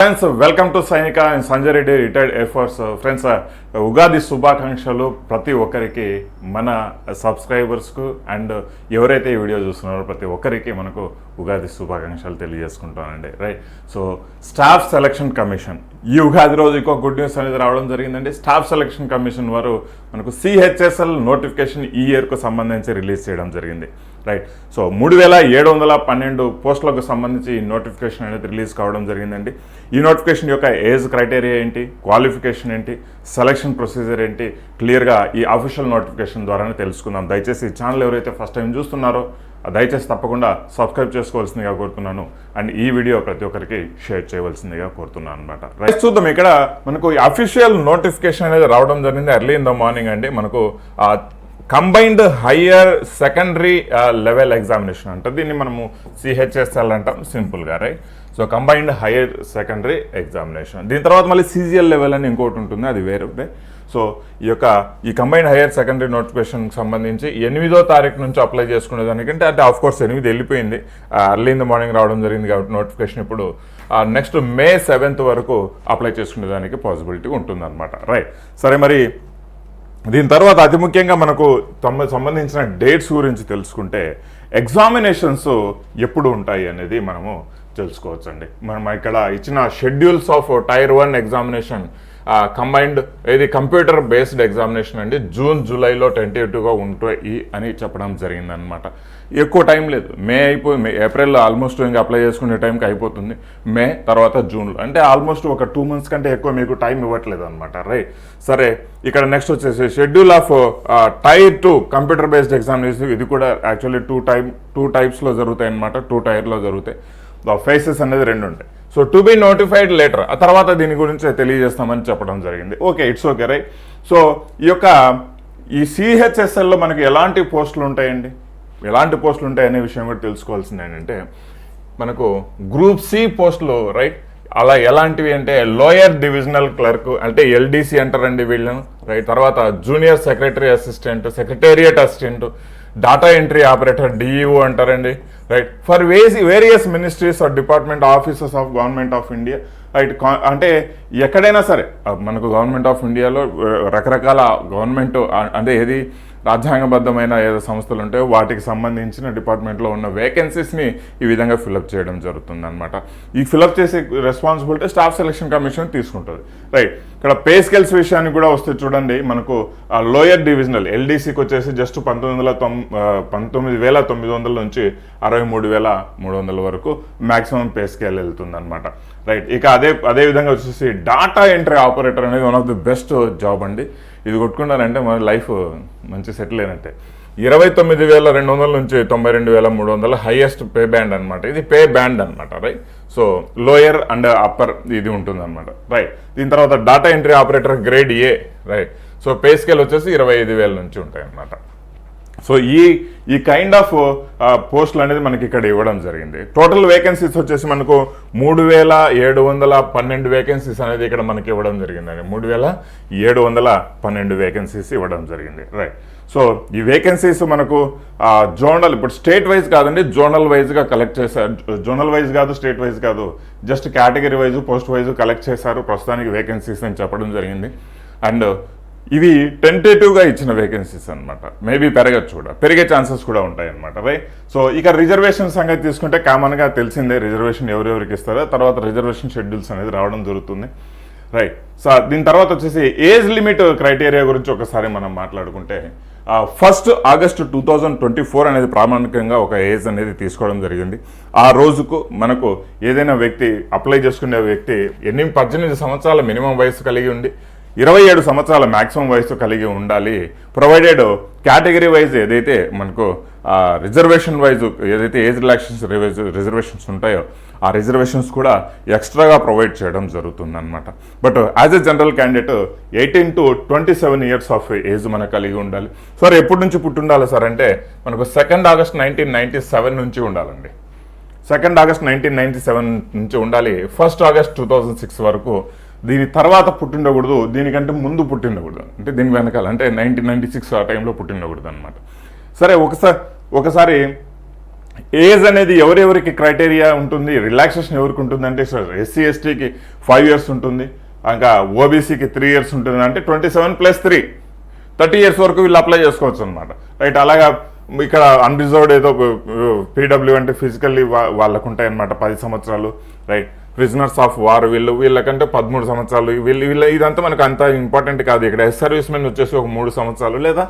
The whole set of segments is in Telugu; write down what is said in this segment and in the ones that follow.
Friends welcome to Sainika and Sanjay Reddy retired air force friends Ugadi శుభాకాంక్షలు ప్రతి ఒక్కరికి మన uh, సబ్స్క్రైబర్స్కు అండ్ uh, ఎవరైతే ఈ వీడియో చూస్తున్నారో ప్రతి ఒక్కరికి మనకు ఉగాది శుభాకాంక్షలు తెలియజేసుకుంటానండి. Right so staff selection commission ఈ ఉగాది రోజు ఇంకో గుడ్ న్యూస్ అనేది రావడం జరిగిందండి. స్టాఫ్ సెలక్షన్ కమిషన్ వారు మనకు సిహెచ్ఎస్ఎల్ నోటిఫికేషన్ ఈ ఇయర్కు సంబంధించి రిలీజ్ చేయడం జరిగింది. రైట్ సో మూడు వేల ఏడు వందల పన్నెండు పోస్టులకు సంబంధించి ఈ నోటిఫికేషన్ అనేది రిలీజ్ కావడం జరిగిందండి. ఈ నోటిఫికేషన్ యొక్క ఏజ్ క్రైటీరియా ఏంటి? క్వాలిఫికేషన్ ఏంటి? సెలక్షన్ ప్రొసీజర్ ఏంటి? క్లియర్గా ఈ అఫీషియల్ నోటిఫికేషన్ ద్వారానే తెలుసుకుందాం. దయచేసి ఈ ఛానల్ ఎవరైతే ఫస్ట్ టైం చూస్తున్నారో దయచేసి తప్పకుండా సబ్స్క్రైబ్ చేసుకోవాల్సిందిగా కోరుతున్నాను. అండ్ ఈ వీడియో ప్రతి ఒక్కరికి షేర్ చేయవలసిందిగా కోరుతున్నాను అనమాట రైట్ చూద్దాం. ఇక్కడ మనకు అఫీషియల్ నోటిఫికేషన్ అనేది రావడం జరిగింది. ఎర్లీ ఇన్ ద మార్నింగ్ అండి. మనకు combined higher secondary level examination అంటే. దీన్ని మనము సిహెచ్ఎస్ఎల్ అంటాం. సింపుల్గా right so combined higher secondary examination దీని తర్వాత మళ్ళీ సీజీఎల్ లెవెల్ అని ఇంకోటి ఉంటుంది. అది వేరే సో ఈ యొక్క ఈ కంబైన్డ్ హైయర్ సెకండరీ నోటిఫికేషన్కి సంబంధించి ఎనిమిదో తారీఖు నుంచి అప్లై చేసుకునే దానికంటే అంటే ఆఫ్ కోర్స్ ఎనిమిది వెళ్ళిపోయింది. అర్లీ ఇన్ ద మార్నింగ్ రావడం జరిగింది కాబట్టి నోటిఫికేషన్ ఇప్పుడు నెక్స్ట్ మే సెవెంత్ వరకు అప్లై చేసుకునే దానికి పాసిబిలిటీ ఉంటుందన్నమాట. రైట్ సరే మరి దీని తర్వాత అతి ముఖ్యంగా మనకు తమ సంబంధించిన డేట్స్ గురించి తెలుసుకుంటే ఎగ్జామినేషన్స్ ఎప్పుడు ఉంటాయి అనేది మనము తెలుసుకోవచ్చండి. మనం ఇక్కడ ఇచ్చిన schedules of tier one examination combined ఇది కంప్యూటర్ బేస్డ్ ఎగ్జామినేషన్ అండి. జూన్ జూలైలో టెంటేటివ్గా ఉంటాయి అని చెప్పడం జరిగిందనమాట ఎక్కువ టైం లేదు. మే అయిపోయి మే ఏప్రిల్ ఆల్మోస్ట్ ఇంకా అప్లై చేసుకునే టైంకి అయిపోతుంది. మే తర్వాత జూన్లో అంటే ఆల్మోస్ట్ ఒక టూ మంత్స్ కంటే ఎక్కువ మీకు టైం ఇవ్వట్లేదు అనమాట రైట్ సరే ఇక్కడ నెక్స్ట్ వచ్చేసి schedule of tier two computer based examination ఇది కూడా యాక్చువల్లీ టూ టైప్ టూ టైప్స్లో జరుగుతాయి అనమాట టూ టైర్లో జరుగుతాయి. ఫేసెస్ అనేది రెండు ఉంటాయి. So to be notified later ఆ తర్వాత దీని గురించి తెలియజేస్తామని చెప్పడం జరిగింది. Okay it's okay right so ఈ యొక్క ఈ సిహెచ్ఎస్ఎల్లో మనకి ఎలాంటి పోస్టులు ఉంటాయండి? ఎలాంటి పోస్టులు ఉంటాయనే విషయం కూడా తెలుసుకోవాల్సింది ఏంటంటే మనకు గ్రూప్ సి పోస్టులు రైట్ అలా ఎలాంటివి అంటే లోయర్ డివిజనల్ క్లర్క్ అంటే ఎల్డీసీ అంటారండి వీళ్ళను రైట్ తర్వాత junior secretary assistant secretariat assistant data entry operator DEO అంటారండి రైట్ ఫర్ వేసి various ministries or department offices of government of India right అంటే ఎక్కడైనా సరే మనకు గవర్నమెంట్ ఆఫ్ ఇండియాలో రకరకాల గవర్నమెంట్ అంటే ఏది రాజ్యాంగబద్ధమైన ఏదో సంస్థలు ఉంటాయో వాటికి సంబంధించిన డిపార్ట్మెంట్లో ఉన్న వేకెన్సీస్ని ఈ విధంగా ఫిలప్ చేయడం జరుగుతుంది అనమాట ఈ ఫిలప్ చేసే రెస్పాన్సిబిలిటీ స్టాఫ్ సెలక్షన్ కమిషన్ తీసుకుంటుంది. రైట్. ఇక్కడ పే స్కేల్స్ విషయానికి కూడా వస్తే చూడండి మనకు లోయర్ డివిజనల్ ఎల్డీసీకి వచ్చేసి జస్ట్ పంతొమ్మిది వందల తొమ్ పంతొమ్మిది వేల తొమ్మిది వందల నుంచి అరవై మూడు వేల మూడు వందల వరకు మ్యాక్సిమం పే స్కేల్ వెళ్తుంది అనమాట రైట్. ఇక అదే అదే విధంగా వచ్చేసి డాటా ఎంట్రీ ఆపరేటర్ అనేది one of the best job అండి. ఇది కొట్టుకున్నారంటే మన లైఫ్ మంచి సెటిల్ అయినట్టే. ఇరవై తొమ్మిది వేల రెండు వందల నుంచి తొంభై రెండు వేల మూడు వందల హైయెస్ట్ పే బ్యాండ్ అనమాట ఇది పే బ్యాండ్ అనమాట right so lower and upper ఇది ఉంటుంది అనమాట రైట్ దీని తర్వాత data entry operator grade A right so pay scale వచ్చేసి ఇరవై ఐదు వేల నుంచి ఉంటాయి అనమాట సో ఈ ఈ కైండ్ ఆఫ్ పోస్టులు అనేది మనకి ఇక్కడ ఇవ్వడం జరిగింది. టోటల్ వేకెన్సీస్ వచ్చేసి మనకు మూడు వేల ఏడు వందల పన్నెండు వేకెన్సీస్ అనేది ఇక్కడ మనకి ఇవ్వడం జరిగిందండి. మూడు వేల ఏడు వందల పన్నెండు వేకెన్సీస్ ఇవ్వడం జరిగింది. రైట్ సో ఈ వేకెన్సీస్ మనకు జోనల్ ఇప్పుడు స్టేట్ వైజ్ కాదండి జోనల్ వైజ్గా కలెక్ట్ చేశారు జోనల్ వైజ్ కాదు స్టేట్ వైజ్ కాదు just category wise post wise collect చేశారు. ప్రస్తుతానికి వేకెన్సీస్ అని చెప్పడం జరిగింది. అండ్ ఇవి టెంటేటివ్గా ఇచ్చిన వేకెన్సీస్ అనమాట మేబీ పెరగచ్చు కూడా పెరిగే ఛాన్సెస్ కూడా ఉంటాయి అనమాట రైట్ సో ఇక రిజర్వేషన్ సంగతి తీసుకుంటే కామన్గా తెలిసిందే రిజర్వేషన్ ఎవరెవరికి ఇస్తారో. తర్వాత రిజర్వేషన్ షెడ్యూల్స్ అనేది రావడం జరుగుతుంది రైట్ సో దీని తర్వాత వచ్చేసి ఏజ్ లిమిట్ క్రైటీరియా గురించి ఒకసారి మనం మాట్లాడుకుంటే first August two thousand twenty four అనేది ప్రామాణికంగా ఒక ఏజ్ అనేది తీసుకోవడం జరిగింది. ఆ రోజుకు మనకు ఏదైనా వ్యక్తి అప్లై చేసుకునే వ్యక్తి ఎన్ని పద్దెనిమిది సంవత్సరాల మినిమం వయసు కలిగి ఉండి ఇరవై ఏడు సంవత్సరాల మ్యాక్సిమం వయసు కలిగి ఉండాలి. ప్రొవైడెడ్ కేటగిరీ వైజ్ ఏదైతే మనకు రిజర్వేషన్ వైజ్ ఏదైతే ఏజ్ రిలాక్సేషన్స్ రిజర్వేషన్స్ ఉంటాయో ఆ రిజర్వేషన్స్ కూడా ఎక్స్ట్రాగా ప్రొవైడ్ చేయడం జరుగుతుంది అనమాట but as a general candidate eighteen to twenty seven years of age మనకు కలిగి ఉండాలి. సార్ ఎప్పటి నుంచి పుట్టుండాలి సార్ అంటే మనకు second August nineteen ninety seven నుంచి ఉండాలండి. Second August nineteen ninety seven నుంచి ఉండాలి. First August two thousand six వరకు దీని తర్వాత పుట్టిండకూడదు దీనికంటే ముందు పుట్టిండకూడదు. అంటే దీని వెనకాల అంటే నైన్టీన్ నైన్టీ సిక్స్ ఆ టైంలో పుట్టిండకూడదు అనమాట సరే ఒకసారి ఒకసారి ఏజ్ అనేది ఎవరెవరికి క్రైటీరియా ఉంటుంది రిలాక్సేషన్ ఎవరికి ఉంటుంది అంటే సార్ ఎస్సీ ఎస్టీకి ఫైవ్ ఇయర్స్ ఉంటుంది ఇంకా ఓబీసీకి త్రీ ఇయర్స్ ఉంటుంది అంటే twenty seven plus three thirty years వరకు వీళ్ళు అప్లై చేసుకోవచ్చు అనమాట రైట్ అలాగా ఇక్కడ అన్రిజర్వ్డ్ ఏదో uh, పీడబ్ల్యూ అంటే ఫిజికల్లీ వాళ్ళకు ఉంటాయి అనమాట పది సంవత్సరాలు. రైట్ ప్రిజనర్స్ ఆఫ్ వార్ వీళ్ళు వీళ్ళకంటే పదమూడు సంవత్సరాలు వీళ్ళు వీళ్ళ ఇదంతా మనకు అంత ఇంపార్టెంట్ కాదు. ఇక్కడ ఎస్ సర్వీస్ మెన్ వచ్చేసి ఒక మూడు సంవత్సరాలు లేదా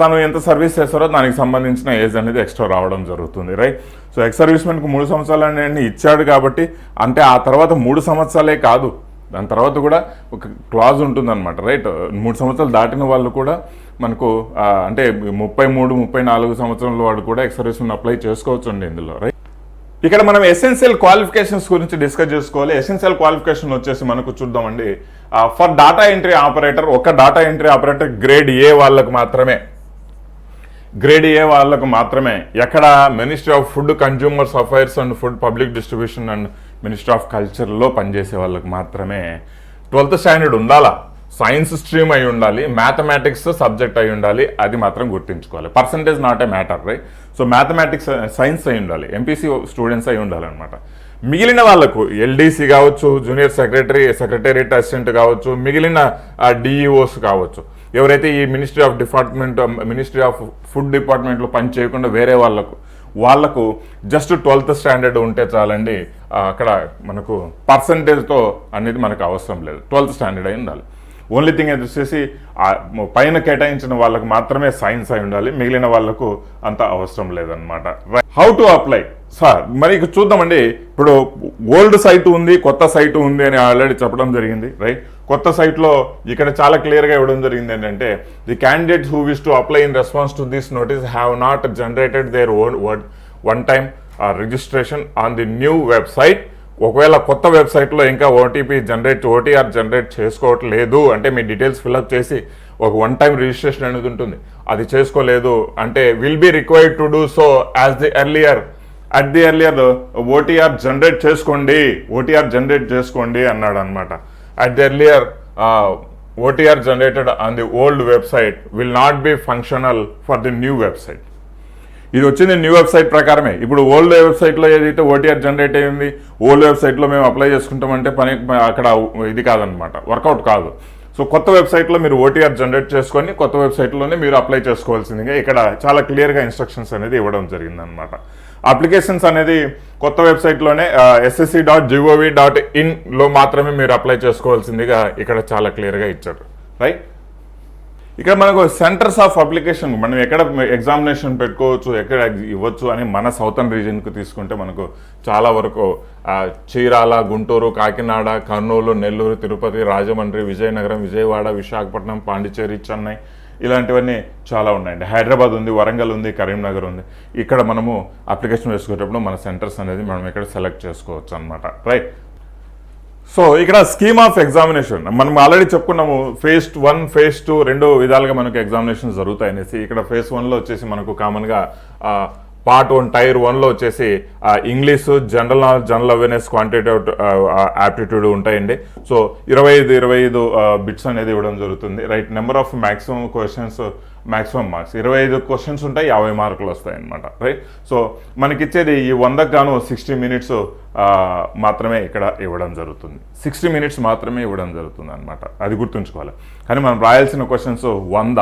తను ఎంత సర్వీస్ చేస్తారో దానికి సంబంధించిన ఏజ్ అనేది ఎక్స్ట్రా రావడం జరుగుతుంది రైట్ సో ఎక్స్ సర్వీస్ మెన్కు మూడు సంవత్సరాలు అనేది ఇచ్చాడు కాబట్టి అంటే ఆ తర్వాత మూడు సంవత్సరాలే కాదు. దాని తర్వాత కూడా ఒక క్లాజ్ ఉంటుందన్నమాట రైట్ మూడు సంవత్సరాలు దాటిన వాళ్ళు కూడా మనకు అంటే ముప్పై మూడు ముప్పై నాలుగు సంవత్సరాల వాడు కూడా ఎక్స్ సర్వీస్ మెన్ అప్లై చేసుకోవచ్చు అండి ఇందులో రైట్ ఇక్కడ మనం ఎసెన్షియల్ క్వాలిఫికేషన్స్ గురించి డిస్కస్ చేసుకోవాలి. ఎసెన్షియల్ క్వాలిఫికేషన్ వచ్చేసి మనకు చూద్దామండి. ఫర్ డాటా ఎంట్రీ ఆపరేటర్ ఒక data entry operator grade A వాళ్ళకు మాత్రమే. గ్రేడ్ ఏ వాళ్ళకు మాత్రమే. ఎక్కడ? Ministry of food consumers affairs and food public distribution and ministry of కల్చర్లో పనిచేసే వాళ్ళకు మాత్రమే. ట్వెల్త్ స్టాండర్డ్ ఉండాలా? సైన్స్ స్ట్రీమ్ అయి ఉండాలి మ్యాథమెటిక్స్ సబ్జెక్ట్ అయి ఉండాలి అది మాత్రం గుర్తుంచుకోవాలి. Percentage not a matter right so mathematics science అయి ఉండాలి ఎంపీసీ స్టూడెంట్స్ అయి ఉండాలన్నమాట. మిగిలిన వాళ్ళకు ఎల్డీసీ కావచ్చు జూనియర్ సెక్రటరీ సెక్రటేరియట్ అసిస్టెంట్ కావచ్చు మిగిలిన డిఈఓస్ కావచ్చు. ఎవరైతే ఈ ministry of department ministry of food డిపార్ట్మెంట్లో పని చేయకుండా వేరే వాళ్ళకు వాళ్ళకు జస్ట్ ట్వెల్త్ స్టాండర్డ్ ఉంటే చాలండి అక్కడ మనకు పర్సంటేజ్తో అనేది మనకు అవసరం లేదు. ట్వెల్త్ స్టాండర్డ్ అయి ఉండాలి. ఓన్లీ థింగ్ అది వచ్చేసి పైన కేటాయించిన వాళ్ళకు మాత్రమే సైన్స్ అయి ఉండాలి మిగిలిన వాళ్ళకు అంత అవసరం లేదనమాట హౌ టు అప్లై సార్ మరి ఇక చూద్దామండి. ఇప్పుడు ఓల్డ్ సైట్ ఉంది కొత్త సైట్ ఉంది అని ఆల్రెడీ చెప్పడం జరిగింది రైట్ కొత్త సైట్లో ఇక్కడ చాలా క్లియర్గా ఇవ్వడం జరిగింది ఏంటంటే the candidate who wish to apply in response to this notice have not generated there own word one time registration on the new website ఒకవేళ కొత్త వెబ్సైట్లో ఇంకా ఓటీపీ జనరేట్ ఓటీఆర్ జనరేట్ చేసుకోవట్లేదు అంటే మీ డీటెయిల్స్ ఫిల్అప్ చేసి ఒక వన్ టైం రిజిస్ట్రేషన్ అనేది ఉంటుంది. అది చేసుకోలేదు అంటే will be required to do so as the earlier at the earlier OTR generate చేసుకోండి ఓటీఆర్ జనరేట్ చేసుకోండి అన్నాడు అనమాట at the earlier OTR generated on the old website will not be functional for the new website ఇది వచ్చింది న్యూ వెబ్సైట్ ప్రకారమే. ఇప్పుడు ఓల్డ్ వెబ్సైట్లో ఏదైతే ఓటీఆర్ జనరేట్ అయింది ఓల్డ్ వెబ్సైట్లో మేము అప్లై చేసుకుంటామంటే పని అక్కడ ఇది కాదనమాట వర్కౌట్ కాదు. సో కొత్త వెబ్సైట్లో మీరు ఓటీఆర్ జనరేట్ చేసుకొని కొత్త వెబ్సైట్లోనే మీరు అప్లై చేసుకోవాల్సిందిగా ఇక్కడ చాలా క్లియర్గా ఇన్స్ట్రక్షన్స్ అనేది ఇవ్వడం జరిగిందనమాట. అప్లికేషన్స్ అనేది కొత్త వెబ్సైట్లోనే ఎస్ఎస్సి డాట్ జిఓవి డాట్ ఇన్లో మాత్రమే మీరు అప్లై చేసుకోవాల్సిందిగా ఇక్కడ చాలా క్లియర్గా ఇచ్చారు. రైట్? ఇక్కడ మనకు సెంటర్స్ ఆఫ్ అప్లికేషన్ మనం ఎక్కడ ఎగ్జామినేషన్ పెట్టుకోవచ్చు ఎక్కడ ఇవ్వచ్చు అని మన సౌతర్న్ రీజన్కి తీసుకుంటే మనకు చాలా వరకు చీరాల గుంటూరు కాకినాడ కర్నూలు నెల్లూరు తిరుపతి రాజమండ్రి విజయనగరం విజయవాడ విశాఖపట్నం పాండిచేరి చెన్నై ఇలాంటివన్నీ చాలా ఉన్నాయండి. హైదరాబాద్ ఉంది వరంగల్ ఉంది కరీంనగర్ ఉంది. ఇక్కడ మనము అప్లికేషన్ వేసుకునేటప్పుడు మన సెంటర్స్ అనేది మనం ఇక్కడ సెలెక్ట్ చేసుకోవచ్చు అనమాట రైట్ సో ఇక్కడ స్కీమ్ ఆఫ్ ఎగ్జామినేషన్ మనం ఆల్రెడీ చెప్పుకున్నాము ఫేజ్ వన్ ఫేజ్ టూ రెండు విధాలుగా మనకు ఎగ్జామినేషన్ జరుగుతాయి అనేసి. ఇక్కడ ఫేజ్ వన్లో వచ్చేసి మనకు కామన్గా పార్ట్ వన్ టైర్ వన్లో వచ్చేసి English general knowledge general awareness quantitative aptitude ఉంటాయండి. సో ఇరవై ఐదు ఇరవై ఐదు బిట్స్ అనేది ఇవ్వడం జరుగుతుంది. Right number of maximum questions maximum marks. ఇరవై ఐదు క్వశ్చన్స్ ఉంటాయి యాభై మార్కులు వస్తాయి అనమాట రైట్ సో మనకిచ్చేది ఈ వందకు గాను సిక్స్టీ మినిట్స్ మాత్రమే ఇక్కడ ఇవ్వడం జరుగుతుంది. సిక్స్టీ మినిట్స్ మాత్రమే ఇవ్వడం జరుగుతుంది అనమాట అది గుర్తుంచుకోవాలి. కానీ మనం రాయాల్సిన క్వశ్చన్స్ వంద.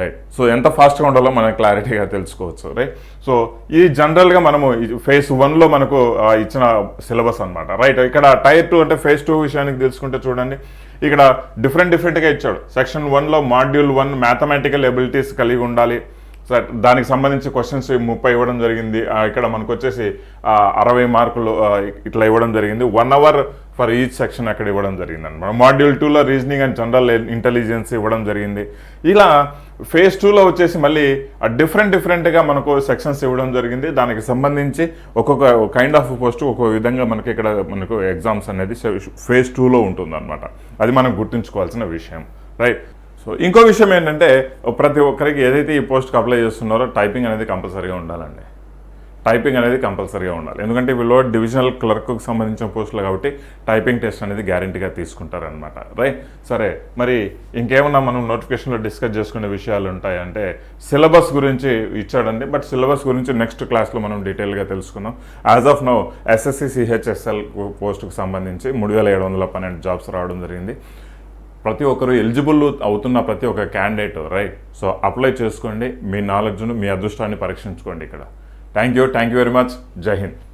రైట్ సో ఎంత ఫాస్ట్గా ఉండాలో మనం క్లారిటీగా తెలుసుకోవచ్చు. రైట్ సో ఇది జనరల్గా మనము ఫేజ్ వన్లో మనకు ఇచ్చిన సిలబస్ అన్నమాట. రైట్ ఇక్కడ టైర్ టూ అంటే ఫేజ్ టూ విషయానికి తెలుసుకుంటే చూడండి. ఇక్కడ డిఫరెంట్ డిఫరెంట్గా ఇచ్చాడు. సెక్షన్ వన్లో మాడ్యూల్ వన్ మ్యాథమెటికల్ ఎబిలిటీస్ కలిగి ఉండాలి. దానికి సంబంధించి క్వశ్చన్స్ ముప్పై ఇవ్వడం జరిగింది. ఇక్కడ మనకు వచ్చేసి అరవై మార్కులు ఇట్లా ఇవ్వడం జరిగింది. One hour for each section అక్కడ ఇవ్వడం జరిగింది అనమాట మాడ్యూల్ టూలో రీజనింగ్ అండ్ జనరల్ ఇంటెలిజెన్స్ ఇవ్వడం జరిగింది. ఇలా ఫేజ్ టూలో వచ్చేసి మళ్ళీ డిఫరెంట్ డిఫరెంట్గా మనకు సెక్షన్స్ ఇవ్వడం జరిగింది. దానికి సంబంధించి ఒక్కొక్క కైండ్ ఆఫ్ పోస్ట్ ఒక్కొక్క విధంగా మనకి ఇక్కడ మనకు ఎగ్జామ్స్ అనేది ఫేజ్ టూలో ఉంటుంది అనమాట అది మనం గుర్తుంచుకోవాల్సిన విషయం. రైట్? సో ఇంకో విషయం ఏంటంటే ప్రతి ఒక్కరికి ఏదైతే ఈ పోస్ట్కి అప్లై చేస్తున్నారో టైపింగ్ అనేది కంపల్సరీగా ఉండాలండి. టైపింగ్ అనేది కంపల్సరీగా ఉండాలి. ఎందుకంటే వీళ్ళు డివిజనల్ క్లర్క్కు సంబంధించిన పోస్టులు కాబట్టి టైపింగ్ టెస్ట్ అనేది గ్యారంటీగా తీసుకుంటారనమాట రైట్? సరే మరి ఇంకేమన్నా మనం నోటిఫికేషన్లో డిస్కస్ చేసుకునే విషయాలు ఉంటాయంటే సిలబస్ గురించి ఇచ్చాడండి. బట్ సిలబస్ గురించి నెక్స్ట్ క్లాస్లో మనం డీటెయిల్గా తెలుసుకుందాం. As of now SSC CHSL పోస్టుకు సంబంధించి మూడు వేల ఏడు వందల పన్నెండు జాబ్స్ రావడం జరిగింది. ప్రతి ఒక్కరు ఎలిజిబుల్ అవుతున్న ప్రతి ఒక్క క్యాండిడేట్ రైట్? సో అప్లై చేసుకోండి. మీ నాలెడ్జ్ను మీ అదృష్టాన్ని పరీక్షించుకోండి ఇక్కడ. Thank you. Thank you very much. Jai Hind.